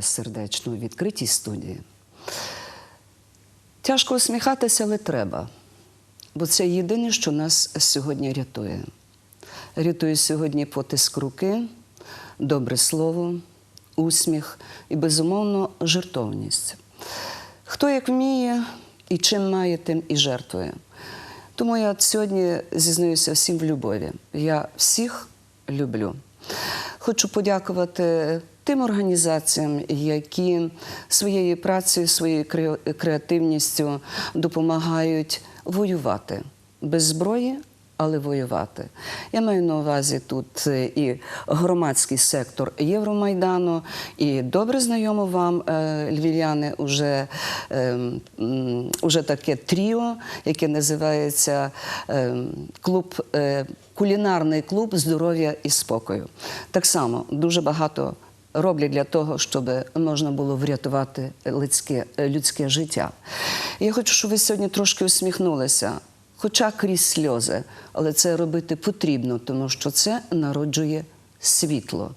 вас сердечно відкритій студії. Тяжко усміхатися, але треба, бо це єдине, що нас сьогодні рятує. Рятує сьогодні потиск руки, добре слово, усміх і, безумовно, жертовність. Хто як вміє і чим має, тим і жертвує. Тому я сьогодні зізнаюся всім в любові. Я всіх люблю. Хочу подякувати тим організаціям, які своєю працею, своєю креативністю допомагають воювати без зброї. Але воювати. Я маю на увазі тут е, і громадський сектор Євромайдану, і добре знайомо вам, е, львів'яни, уже, е, уже таке тріо, яке називається е, клуб, е, кулінарний клуб здоров'я і спокою. Так само дуже багато роблять для того, щоб можна було врятувати людське, людське життя. Я хочу, щоб ви сьогодні трошки усміхнулися хоча крізь сльози, але це робити потрібно, тому що це народжує світло.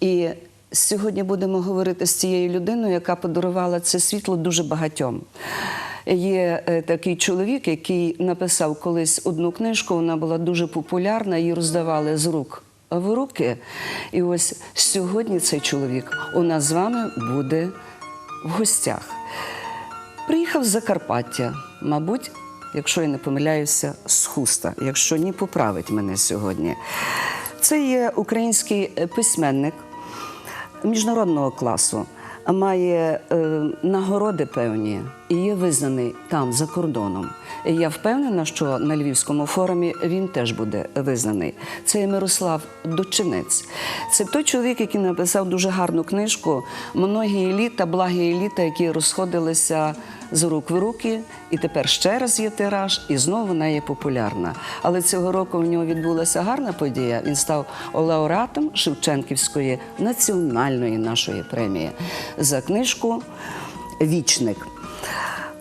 І сьогодні будемо говорити з цією людиною, яка подарувала це світло дуже багатьом. Є е, такий чоловік, який написав колись одну книжку, вона була дуже популярна, її роздавали з рук в руки. І ось сьогодні цей чоловік у нас з вами буде в гостях. Приїхав з Закарпаття, мабуть, якщо я не помиляюся, з хуста. Якщо ні, поправить мене сьогодні. Це є український е, письменник міжнародного класу, має е, нагороди певні і є визнаний там за кордоном. Я впевнена, що на Львівському форумі він теж буде визнаний. Це Мирослав Дочинець. Це той чоловік, який написав дуже гарну книжку Многі літа, благі літа, які розходилися з рук в руки, і тепер ще раз є тираж, і знову вона є популярна. Але цього року в нього відбулася гарна подія. Він став лауреатом Шевченківської національної нашої премії за книжку Вічник.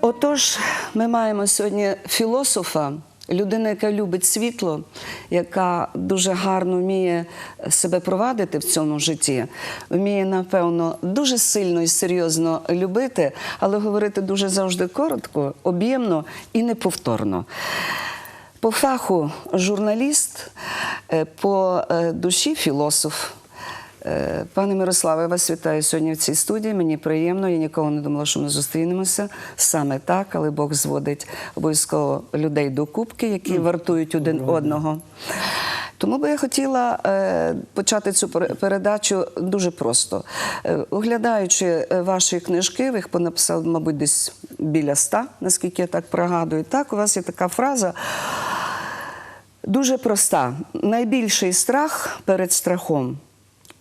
Отож, ми маємо сьогодні філософа, людину, яка любить світло, яка дуже гарно вміє себе провадити в цьому житті, вміє, напевно, дуже сильно і серйозно любити, але говорити дуже завжди коротко, об'ємно і неповторно. По фаху журналіст, е, по е, душі філософ. Е, Пане Мирославе, я вас вітаю сьогодні в цій студії. Мені приємно. Я ніколи не думала, що ми зустрінемося саме так, але Бог зводить обов'язково людей до кубки, які вартують один одного. Тому би я хотіла е, почати цю передачу дуже просто. Е, оглядаючи ваші книжки, ви їх понаписали, мабуть, десь біля ста, наскільки я так пригадую. Так, у вас є така фраза. Дуже проста. Найбільший страх перед страхом.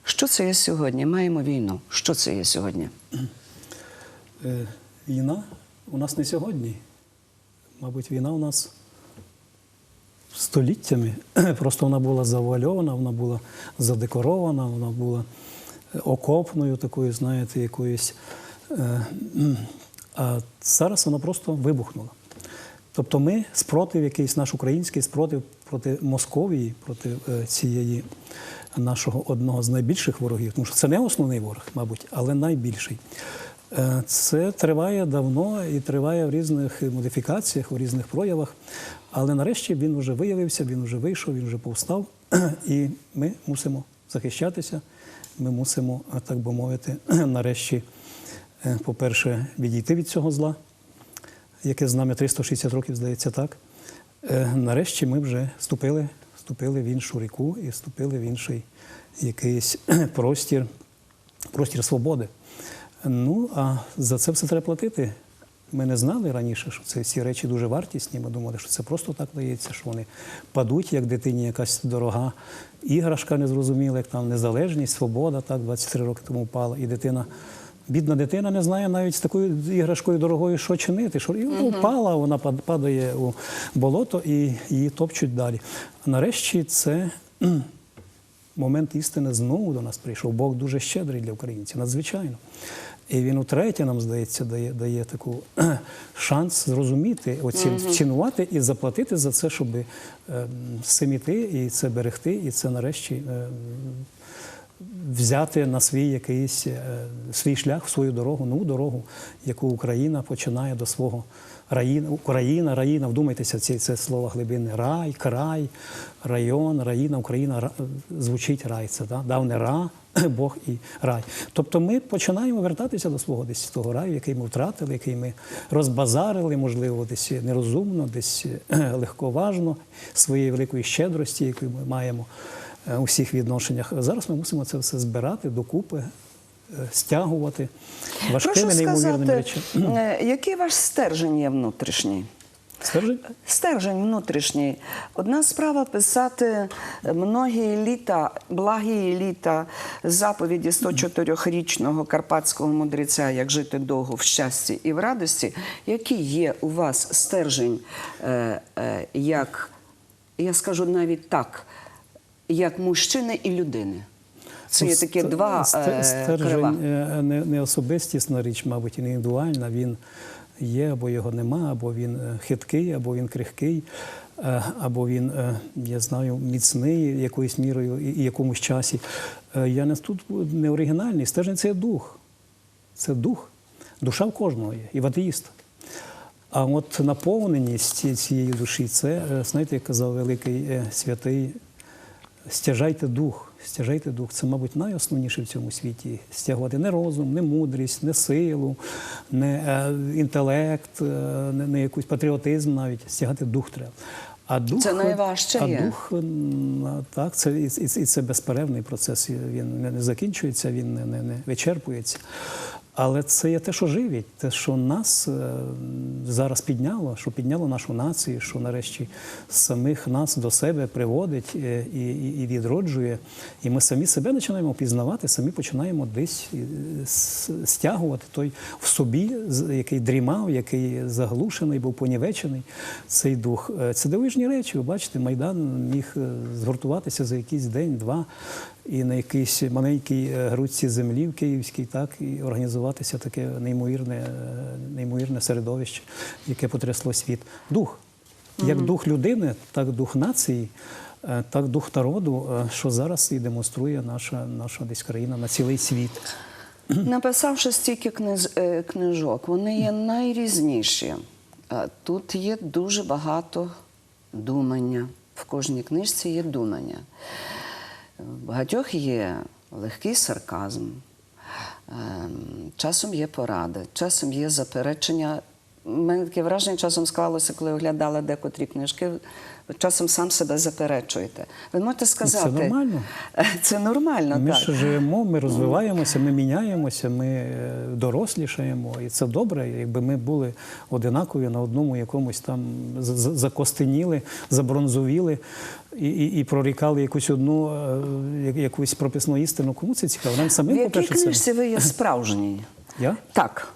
Що це є сьогодні? Маємо війну. Що це є сьогодні? Е, Війна у нас не сьогодні. Мабуть, війна у нас століттями. Просто вона була завуальована, вона була задекорована, вона була е, окопною, такою, знаєте, якоюсь. е. А зараз вона просто вибухнула. Тобто ми спротив, якийсь наш український спротив проти Московії, проти цієї нашого одного з найбільших ворогів, тому що це не основний ворог, мабуть, але найбільший. Е, Це триває давно і триває в різних модифікаціях, у різних проявах. Але нарешті він вже виявився, він вже вийшов, він вже повстав, і ми мусимо захищатися. Ми мусимо, е, так би мовити, нарешті, е, по-перше, відійти від цього зла, яке з нами 360 років, здається, так. Нарешті ми вже вступили, вступили в іншу ріку і вступили в інший якийсь простір, простір свободи. Ну, а за це все треба платити. Ми не знали раніше, що це ці речі дуже вартісні. Ми думали, що це просто так дається, що вони падуть, як дитині якась дорога іграшка незрозуміла, як там незалежність, свобода, так, 23 роки тому впала. І дитина, бідна дитина не знає навіть з такою іграшкою дорогою, що чинити. Що, і вона впала, вона падає у болото і її топчуть далі. А нарешті це момент істини знову до нас прийшов. Бог дуже щедрий для українців, надзвичайно. І він утретє, нам здається, дає, дає таку шанс зрозуміти, оці, цінувати і заплатити за це, щоб е, з і це берегти, і це нарешті е, взяти на свій якийсь е, свій шлях, в свою дорогу, нову дорогу, яку Україна починає до свого раїна, Україна, раїна, вдумайтеся ці це слово глибини. Рай, край, район, раїна, Україна ра- звучить рай. Це да? давне ра, Бог і рай. Тобто ми починаємо вертатися до свого десь того раю, який ми втратили, який ми розбазарили, можливо, десь нерозумно, десь легковажно своєї великої щедрості, яку ми маємо у всіх відношеннях. Зараз ми мусимо це все збирати докупи, е, стягувати важкими неймовірними речами. е, який ваш стержень є внутрішній? Стержень? Стержень внутрішній. Одна справа писати многі літа, благі літа заповіді 104-річного карпатського мудреця, як жити довго в щасті і в радості. Який є у вас стержень, е, е, як, я скажу навіть так, як мужчини і людини? Це Ну, є такі два е, стержень е, не, не особистісна річ, мабуть, і не індивідуальна. Він є, або його нема, або він е, хиткий, або він крихкий, або він, я знаю, міцний якоюсь мірою і, якомусь часі. Я не тут не оригінальний. Стержень це дух. Це дух. Душа в кожного є, і в атеїста. А от наповненість цієї душі, це, знаєте, як казав великий святий, стяжайте дух. Стяжайте дух. Це, мабуть, найосновніше в цьому світі. Стягувати не розум, не мудрість, не силу, не е, інтелект, е, не, не якийсь патріотизм навіть. Стягати дух треба. А дух, Це найважче а є. дух, так, це, і, і, це безперервний процес. Він не закінчується, він не, не, не вичерпується. Але це є те, що живить, те, що нас е, зараз підняло, що підняло нашу націю, що нарешті самих нас до себе приводить е, і, і, відроджує. І ми самі себе починаємо пізнавати, самі починаємо десь е, стягувати той в собі, який дрімав, який заглушений, був понівечений, цей дух. Це дивижні речі. Ви бачите, Майдан міг згуртуватися за якийсь день-два і на якійсь маленькій е, грудці землі в Київській, так і організуватися таке неймовірне, е, неймовірне середовище, яке потрясло світ. Дух. Як дух людини, так дух нації, е, так дух народу, що зараз і демонструє наша, наша десь країна на цілий світ. Написавши стільки книз, книжок, вони є найрізніші. Тут є дуже багато думання. В кожній книжці є думання. В багатьох є легкий сарказм, ем, часом є поради, часом є заперечення. У мене таке враження часом склалося, коли оглядала декотрі книжки. Ви Часом сам себе заперечуєте. Ви можете сказати, нормально. Це нормально, Ми так. ж живемо, ми розвиваємося, ми міняємося, ми е, дорослішаємо, і це добре. Якби ми були одинакові на одному якомусь там закостеніли, забронзовіли і, і, і прорікали якусь одну е, якусь прописну істину. Кому це цікаво? Нам В самим якій по-перше, це книжці ви є справжній? я Так.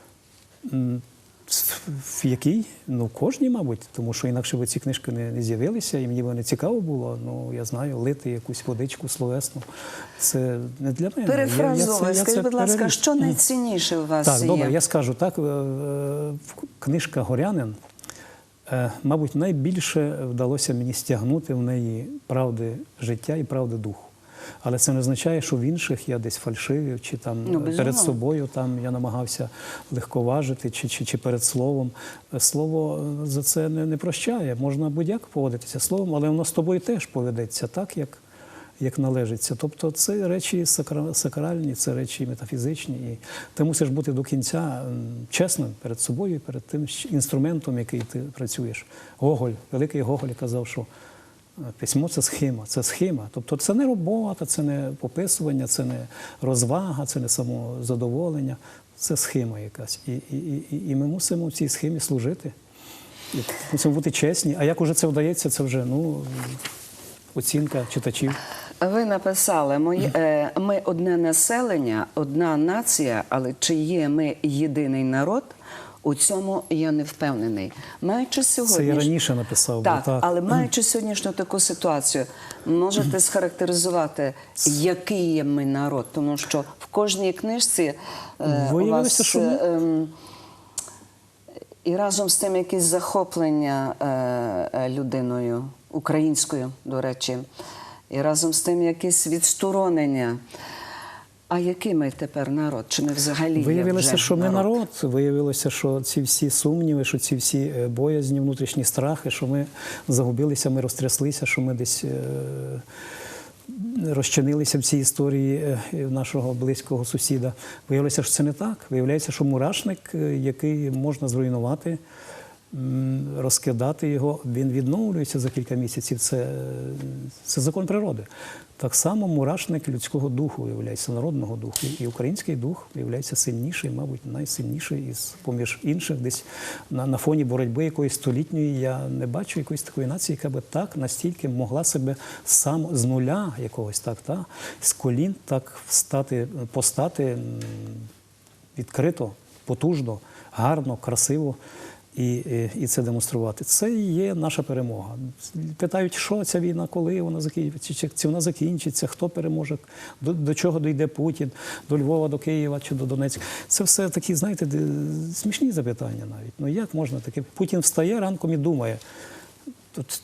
В- якій? Ну, в кожній, мабуть, тому що інакше би ці книжки не, не з'явилися, і мені би не цікаво було. Ну, я знаю, лити якусь водичку словесну. Це не для мене. Я- я це- Перефразовую. я це Скажіть, будь ласка, переріс. що найцінніше у вас Так, є? добре, я скажу так. е, е, Книжка Горянин, е, мабуть, найбільше вдалося мені стягнути в неї правди життя і правди духу. Але це не означає, що в інших я десь фальшивів, чи там Ну, е, перед собою там я намагався легковажити, чи, чи, чи перед словом. Слово е, за це не, не прощає. Можна будь-як поводитися словом, але воно з тобою теж поведеться так, як, як належиться. Тобто це речі сакральні, це речі метафізичні. І ти мусиш бути до кінця чесним перед собою і перед тим інструментом, який ти працюєш. Гоголь, великий Гоголь казав, що письмо це схема, це схема. Тобто це не робота, це не пописування, це не розвага, це не самозадоволення, це схема якась. І, і, і, і ми мусимо в цій схемі служити. І мусимо бути чесні. А як уже це вдається, це вже ну, оцінка читачів. Ви написали, «Моє- е, ми одне населення, одна нація, але чи є ми єдиний народ? У цьому я не впевнений. Маючи сьогодні Це я раніше написав. так, так. але маючи сьогоднішню таку ситуацію, можете схарактеризувати, який є ми народ, тому що в кожній книжці е, у вас що е, ем, і разом з тим якесь захоплення е, людиною українською, до речі, і разом з тим якесь відсторонення. А який ми тепер народ? Чи ми взагалі є Виявилося, вже що ми народ? Виявилося, що ці всі сумніви, що ці всі е, боязні, внутрішні страхи, що ми загубилися, ми розтряслися, що ми десь е, розчинилися в цій історії е, нашого близького сусіда. Виявилося, що це не так. Виявляється, що мурашник, який можна зруйнувати, розкидати його, він відновлюється за кілька місяців. Це, е, це закон природи. Так само мурашник людського духу виявляється, народного духу. І український дух виявляється сильніший, мабуть, найсильніший із поміж інших. Десь на, на фоні боротьби якоїсь столітньої я не бачу якоїсь такої нації, яка би так настільки могла себе сам з нуля якогось так, та, з колін так встати, постати відкрито, потужно, гарно, красиво. І, і, і це демонструвати. Це є наша перемога. Питають, що ця війна, коли вона закінчиться, чи, вона закінчиться, хто переможе, до, до чого дійде Путін, до Львова, до Києва чи до Донецька. Це все такі, знаєте, смішні запитання навіть. Ну як можна таке? Путін встає ранком і думає. Тут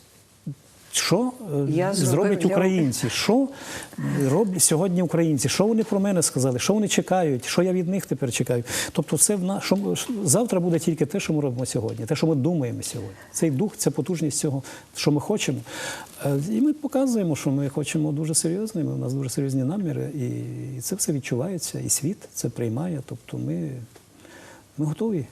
що е, Я зроблять для- українці? Що роблять сьогодні українці? Що вони про мене сказали? Що вони чекають? Що я від них тепер чекаю? Тобто, це в на що завтра буде тільки те, що ми робимо сьогодні, те, що ми думаємо сьогодні. Цей дух, ця потужність цього, що ми хочемо. Е, І ми показуємо, що ми хочемо дуже серйозно. У нас дуже серйозні наміри, і це все відчувається, і світ це приймає. Тобто, ми, ми готові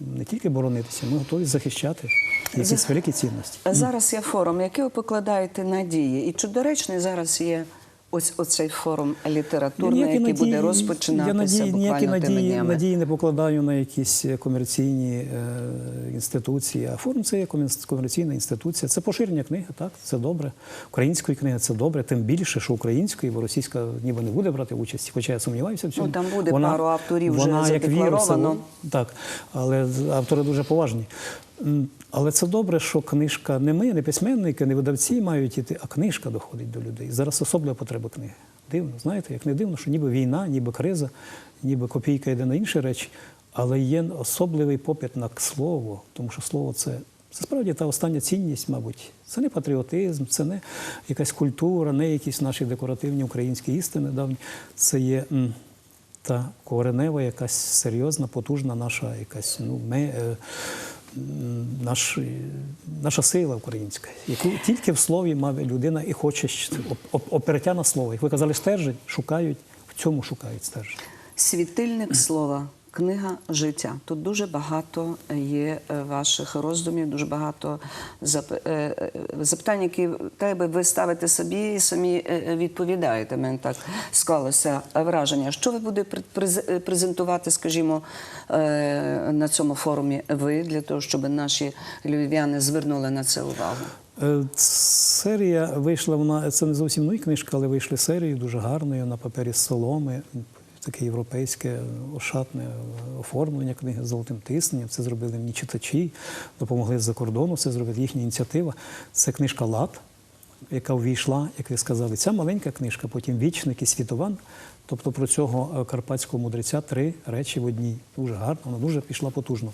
не тільки боронитися, ми готові захищати якісь великі цінності. Зараз є форум, який ви покладаєте надії. І чи доречний зараз є ось оцей форум літературний, Ніякі який буде надії- розпочинатися я надії, буквально ніякі тими надії, днями? надії не покладаю на якісь комерційні е, інституції. А форум це є комер- комерційна інституція. Це поширення книги, так це добре. Української книги це добре. Тим більше, що української, бо російська ніби не буде брати участь, хоча я сумніваюся в цьому. Ну, там буде пару авторів вже вона, як вірус, задекларовано. так, але автори дуже поважні. Але це добре, що книжка не ми, не письменники, не видавці мають іти, а книжка доходить до людей. Зараз особлива потреба книги. Дивно, знаєте, як не дивно, що ніби війна, ніби криза, ніби копійка йде на інші речі, але є особливий попит на слово, тому що слово це. Це справді та остання цінність, мабуть. Це не патріотизм, це не якась культура, не якісь наші декоративні українські істини давні. Це є та коренева, якась серйозна, потужна наша якась ну, ми, наш, наша сила українська, яку тільки в слові має людина і хоче щ- оп- оп- опертя на слово. Як ви казали, стержень шукають, в цьому шукають стержень. Світильник слова, книга життя. Тут дуже багато є е, ваших роздумів, дуже багато е, е, запитань, які тебе ви ставите собі і самі відповідаєте. Мене так склалося враження. Що ви будете презентувати, скажімо, на цьому форумі ви для того, щоб наші львів'яни звернули на це увагу? Серія вийшла, вона це не зовсім нові книжка, але вийшли серією дуже гарною на папері з соломи. Таке європейське ошатне оформлення книги з золотим тисненням. Це зробили мені читачі, допомогли з-за кордону. Це зробила їхня ініціатива. Це книжка Лад, яка увійшла, як ви сказали, ця маленька книжка, потім вічник і світован. Тобто про цього е, карпатського мудреця три речі в одній. Дуже гарно, вона дуже пішла потужно.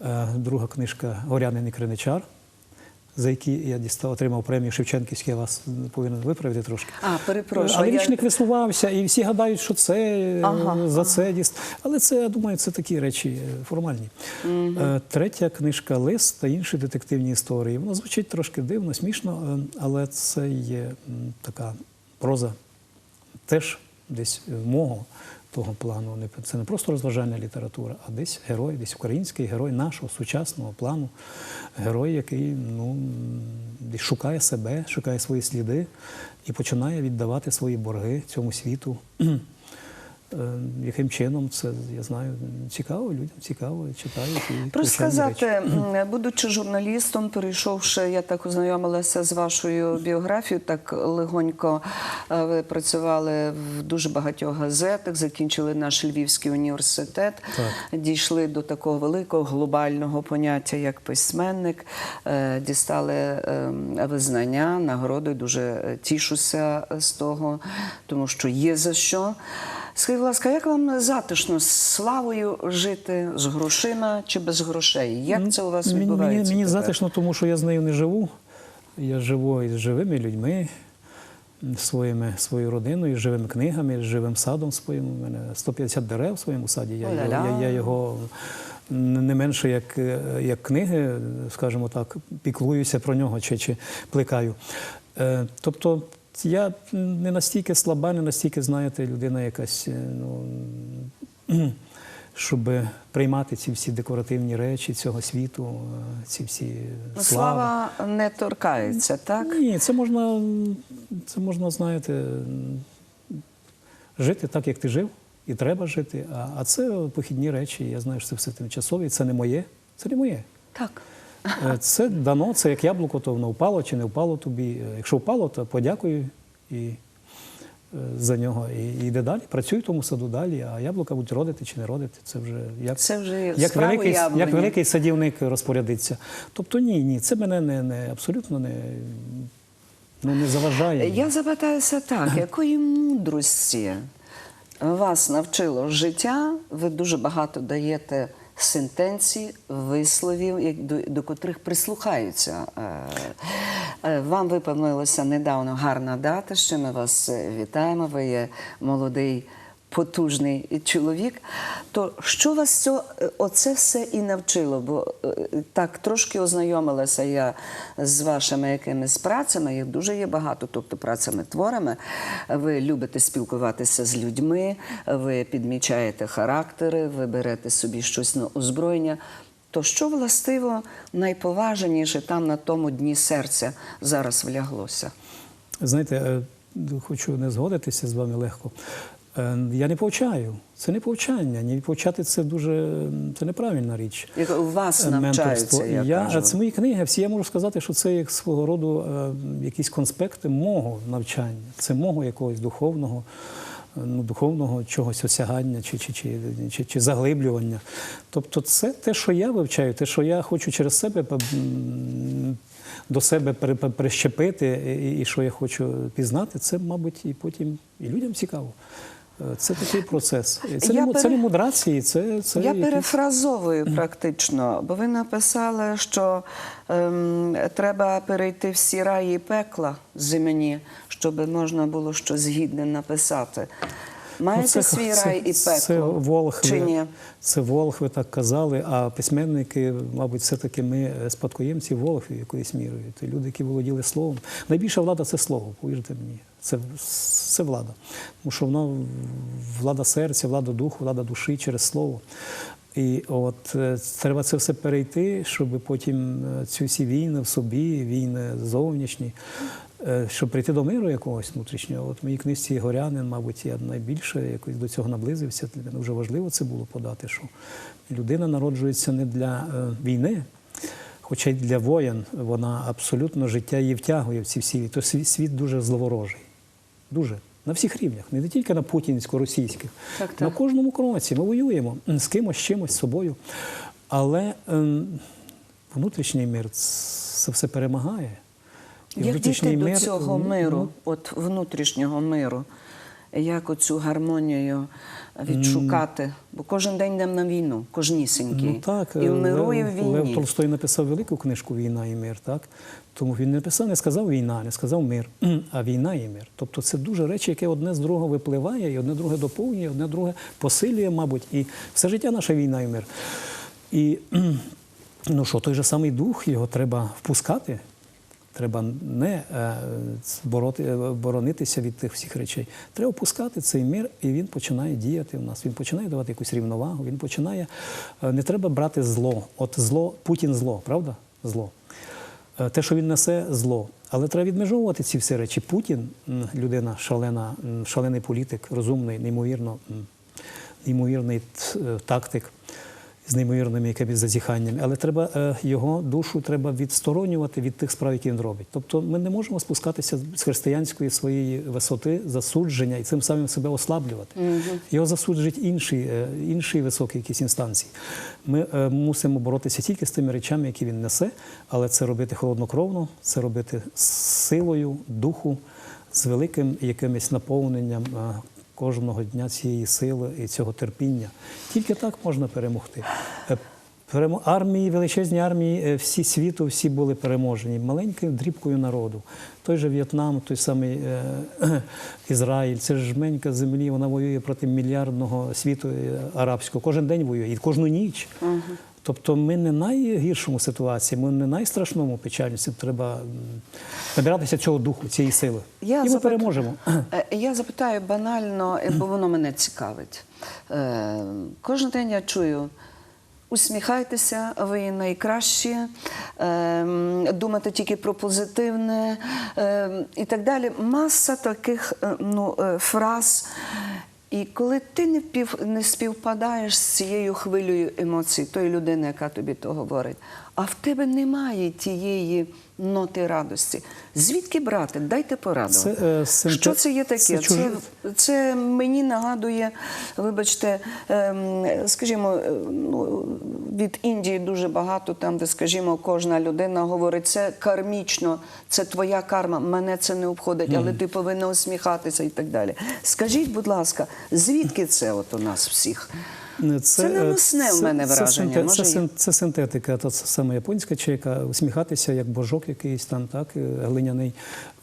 Е, Друга книжка Горянин і Криничар, за які я дістав, отримав премію Шевченківську, я вас повинен виправити трошки. А, перепрошую, Але я- вічник висувався, і всі гадають, що це е, Ага, за це діст. Але це, я думаю, це такі речі е, формальні. Е, Третя книжка Лис та інші детективні історії. Вона звучить трошки дивно, смішно, але це є така проза теж десь мого того плану. Це не просто розважальна література, а десь герой, десь український герой нашого сучасного плану. Герой, який ну, шукає себе, шукає свої сліди і починає віддавати свої борги цьому світу. Е, Яким чином це я знаю, цікаво людям, цікаво читають і Просто повчальні речі. сказати, будучи журналістом, перейшовши, я так ознайомилася з вашою біографією, так легонько е, ви працювали в дуже багатьох газетах, закінчили наш Львівський університет, дійшли до такого великого глобального поняття, як письменник, е, дістали е, визнання, нагороду. і Дуже тішуся з того, тому що є за що. Скажіть, будь ласка, як вам затишно з славою жити з грошима чи без грошей? Як це у вас відбувається? Мені, мені затишно, тому що я з нею не живу. Я живу із живими людьми. своїми, своєю родиною, живими книгами, живим садом своїм. У мене 150 дерев в своєму саді. Я, його, я, я його не менше як, як книги, скажімо так, піклуюся про нього чи, чи плекаю. Е, Тобто я не настільки слаба, не настільки, знаєте, людина якась, е, ну, щоб приймати ці всі декоративні речі цього світу, е, ці всі Ну, слави. Слава не торкається, так? Ні, це можна, це можна, знаєте, жити так, як ти жив, і треба жити. А, а це похідні речі. Я знаю, що це все тимчасові, це не моє. Це не моє. Так. Е, Це дано, це як яблуко, то воно впало чи не впало тобі. Е, Якщо впало, то подякую і е, за нього. І і йде далі, працюй в тому саду далі, а яблука будуть родити чи не родити. Це вже як, Це вже як, великий, яблуні. як великий садівник розпорядиться. Тобто ні, ні, це мене не, не абсолютно не, ну, не заважає. Я запитаюся так, якої мудрості вас навчило життя? Ви дуже багато даєте сентенцій, висловів, до, до котрих прислухаються. Е, е, Вам виповнилося недавно гарна дата, що ми вас е, вітаємо. Ви є молодий. Потужний чоловік, то що вас цього, е, оце все і навчило? Бо е, так трошки ознайомилася я з вашими якимись працями, їх дуже є багато, тобто працями творами. Ви любите спілкуватися з людьми, ви підмічаєте характери, ви берете собі щось на озброєння. То що властиво найповажніше там на тому дні серця зараз вляглося? Знаєте, е, хочу не згодитися з вами легко. Е, Я не повчаю. Це не повчання. Ні повчати це дуже це неправильна річ. Як у вас Е, навчаються, я, я кажу. це мої книги. Всі я можу сказати, що це як свого роду е, якісь конспекти мого навчання, це мого якогось духовного. Ну, духовного чогось осягання чи, чи, чи, чи, чи заглиблювання. Тобто, це те, що я вивчаю, те, що я хочу через себе до себе прищепити, і що я хочу пізнати, це, мабуть, і потім і людям цікаво. Це такий процес. Це, Я не, му- це пере- не мудрації, це, це Я якісь- перефразовую практично, бо ви написали, що ем, треба перейти всі раї пекла земні, щоб можна було щось гідне написати. Маєте Ну, це- свій це- рай і пекло? Це Волхви, Чи ні? Це Волхви так казали, а письменники, мабуть, все-таки ми е, спадкоємці Волхвів якоюсь мірою. Це люди, які володіли словом. Найбільша влада це слово, повірте мені. Це, це влада. Тому що воно влада серця, влада духу, влада душі через слово. І от е, треба це все перейти, щоб потім е, ці всі війни в собі, війни зовнішні, е, щоб прийти до миру якогось внутрішнього. От в моїй книжці Горянин, мабуть, я найбільше якось до цього наблизився. Для мене дуже важливо це було подати, що людина народжується не для війни. Хоча й для воїн вона абсолютно життя її втягує в ці всі. То світ дуже зловорожий. Дуже. На всіх рівнях, не тільки на путінсько-російських. Так, так. На кожному кроці ми воюємо з кимось, з чимось, з собою. Але ем, внутрішній мир це все перемагає. І Як дійти до цього ну, миру, от внутрішнього миру? Як оцю гармонію відшукати? Бо кожен день йдемо на війну, кожнісінький. Ну так, і в миру, і в війні. Лев Толстой написав велику книжку Війна і мир, так? Тому він не написав, не сказав війна, не сказав мир, а війна і мир. Тобто це дуже речі, яке одне з другого випливає, і одне друге доповнює, одне друге посилює, мабуть, і все життя наша війна і мир. І ну що, той же самий дух, його треба впускати. Треба не е, бороти, боронитися від тих всіх речей. Треба опускати цей мир, і він починає діяти в нас. Він починає давати якусь рівновагу. Він починає. е, Не треба брати зло. От зло, Путін зло, правда? Зло. Е, Те, що він несе, зло. Але треба відмежовувати ці всі речі. Путін, людина шалена, шалений політик, розумний, неймовірно, неймовірний тактик з неймовірними якимись зазіханнями, але треба е, його душу треба відсторонювати від тих справ, які він робить. Тобто ми не можемо спускатися з християнської своєї висоти засудження і цим самим себе ослаблювати. Його засуджують інші, е, інші високі якісь інстанції. Ми е, мусимо боротися тільки з тими речами, які він несе, але це робити холоднокровно, це робити з силою духу, з великим якимось наповненням. Кожного дня цієї сили і цього терпіння. Тільки так можна перемогти. Е. Армії, величезні армії, е, всі світу, всі були переможені маленькою дрібкою народу. Той же В'єтнам, той самий е, Ізраїль, це ж жменька землі, вона воює проти мільярдного світу арабського. Кожен день воює і кожну ніч. Тобто ми не в найгіршому ситуації, ми не в найстрашному печальності. Треба набиратися цього духу, цієї сили. і ми запит- переможемо. Е, Я запитаю банально, е, бо воно мене цікавить. Е, Кожен день я чую. Усміхайтеся, ви найкращі, ем, думайте тільки про позитивне і так далі. Маса таких е, ну, е, фраз. І коли ти не, пів, не співпадаєш з цією хвилею емоцій, тої людини, яка тобі то говорить, а в тебе немає тієї ноти радості. Звідки брати? Дайте пораду. Це, е, синте- Що це є таке? це Це, це, мені нагадує, вибачте, ем, скажімо, е, ну, від Індії дуже багато, там, де, скажімо, кожна людина говорить, це кармічно, це твоя карма, мене це не обходить, але ти повинна усміхатися і так далі. Скажіть, будь ласка, звідки це от у нас всіх? Це не е, наносне в мене враження, Це, може, це, це синтетика, то це саме японська чайка, усміхатися як божок якийсь там, так, е, глиняний.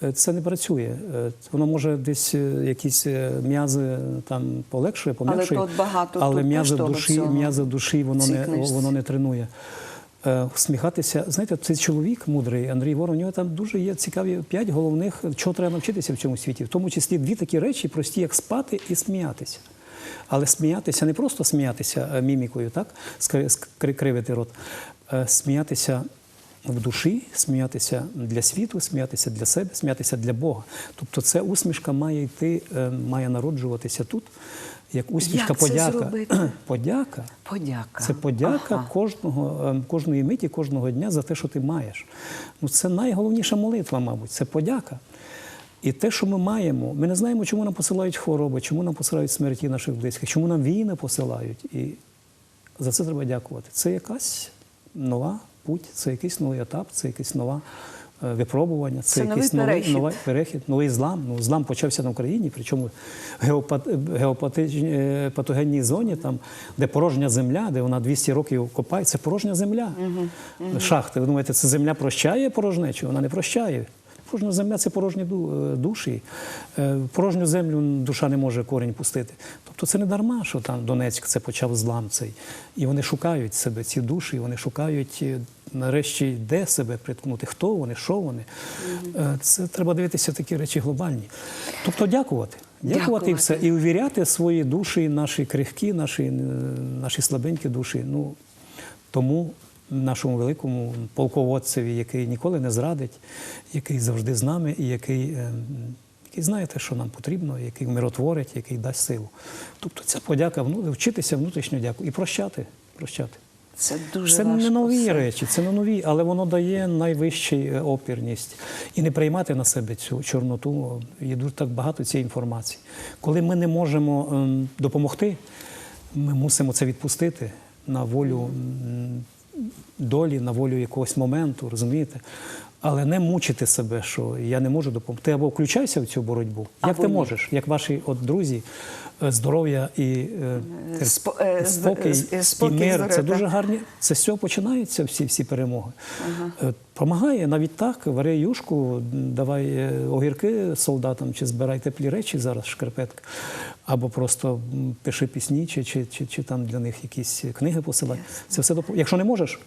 Е, Це не працює. Е, Воно може десь е, якісь е, м'язи там полегшує, пом'якшує, тут багато, але м'язи душі, м'язи душі воно не, воно не тренує. Е, Усміхатися, знаєте, цей чоловік мудрий, Андрій Ворон, у нього там дуже є цікаві п'ять головних, чого треба навчитися в цьому світі. В тому числі дві такі речі, прості, як спати і сміятися. Але сміятися не просто сміятися е, мімікою, так, кривити рот, е, сміятися в душі, сміятися для світу, сміятися для себе, сміятися для Бога. Тобто ця усмішка має йти, е, має народжуватися тут, як усмішка Як подяка. зробити? Подяка. Подяка. Це подяка Ага. кожного, кожної миті, кожного дня за те, що ти маєш. Ну, це найголовніша молитва, мабуть, це подяка. І те, що ми маємо, ми не знаємо, чому нам посилають хвороби, чому нам посилають смерті наших близьких, чому нам війни посилають. І за це треба дякувати. Це якась нова путь, це якийсь новий етап, це якась нова е, випробування, це, Це якийсь новий, перехід. новий перехід, новий злам. Ну, злам почався на Україні, причому в геопат- геопатичній е, патогенній зоні, там, де порожня земля, де вона 200 років копає, це порожня земля. Шахти. Ви думаєте, це земля прощає порожнечу? Вона не прощає. Порожня земля це порожні е, душі. Е, Порожню землю душа не може корінь пустити. Тобто це не дарма, що там Донецьк це почав злам цей. І вони шукають себе, ці душі, вони шукають е, нарешті, де себе приткнути, хто вони, що вони. Це треба дивитися такі речі глобальні. Тобто дякувати. Дякувати і все. І увіряти свої душі, наші крихкі, наші, наші слабенькі душі. Ну, тому нашому великому полководцеві, який ніколи не зрадить, який завжди з нами і який, е, який знає те, що нам потрібно, який миротворить, який дасть силу. Тобто ця подяка, вчитися внутрішньо дяку і прощати. прощати. Це дуже Це важко. не нові все. речі, це не нові, але воно дає найвищу е, опірність. І не приймати на себе цю чорноту. Є дуже так багато цієї інформації. Коли ми не можемо ем, допомогти, ми мусимо це відпустити на волю долі, на волю якогось моменту, розумієте? Але не мучити себе, що я не можу допомогти. Ти Або включайся в цю боротьбу. Як Або ти ні. можеш? Як ваші от друзі, е, здоров'я і е, е, спокій, е, спокій, і мир. Це дуже гарні. Це з цього починаються всі, всі перемоги. Е, Помагає навіть так, вари юшку, давай огірки солдатам, чи збирай теплі речі зараз, шкарпетка. Або просто пиши пісні, чи, чи, чи, чи там для них якісь книги посилай. Це все допоможе. Якщо не можеш,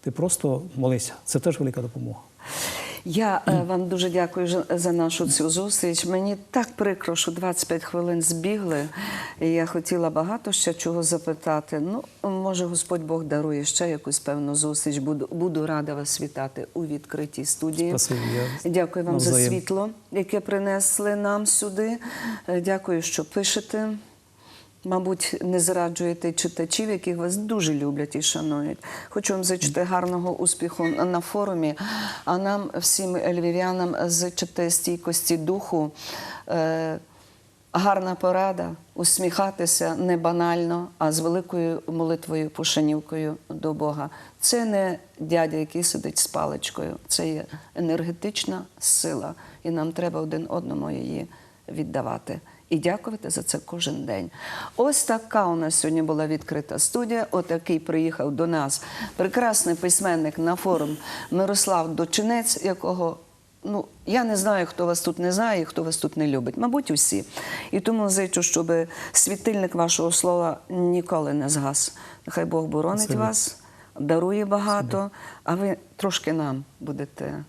ти просто молися. Це теж велика допомога. Я е, вам дуже дякую за- нашу цю зустріч. Мені так прикро, що 25 хвилин збігли. І я хотіла багато ще чого запитати. Ну, може, Господь Бог дарує ще якусь певну зустріч. Буду, буду рада вас вітати у відкритій студії. Спасибі, я Дякую вам за світло, яке принесли нам сюди. Е, Дякую, що пишете. Мабуть, не зраджуєте читачів, яких вас дуже люблять і шанують. Хочу вам зичити гарного успіху на форумі, а нам, всім львів'янам, зичити стійкості духу. Е, Гарна порада усміхатися не банально, а з великою молитвою, пошанівкою до Бога. Це не дядя, який сидить з паличкою, це є енергетична сила, і нам треба один одному її віддавати. І дякувати за це кожен день. Ось така у нас сьогодні була відкрита студія. Отакий приїхав до нас прекрасний письменник на форум Мирослав Дочинець, якого ну я не знаю, хто вас тут не знає, і хто вас тут не любить. Мабуть, усі. І тому зичу, щоб світильник вашого слова ніколи не згас. Нехай Бог боронить Спасибі. вас, дарує багато, а ви трошки нам будете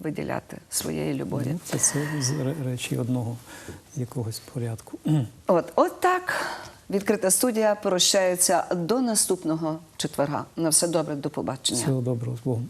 виділяти своєї любові. Ну, Це, речі одного якогось порядку. От, от так. Відкрита студія прощається до наступного четверга. На все добре, до побачення. Всього доброго з Богом.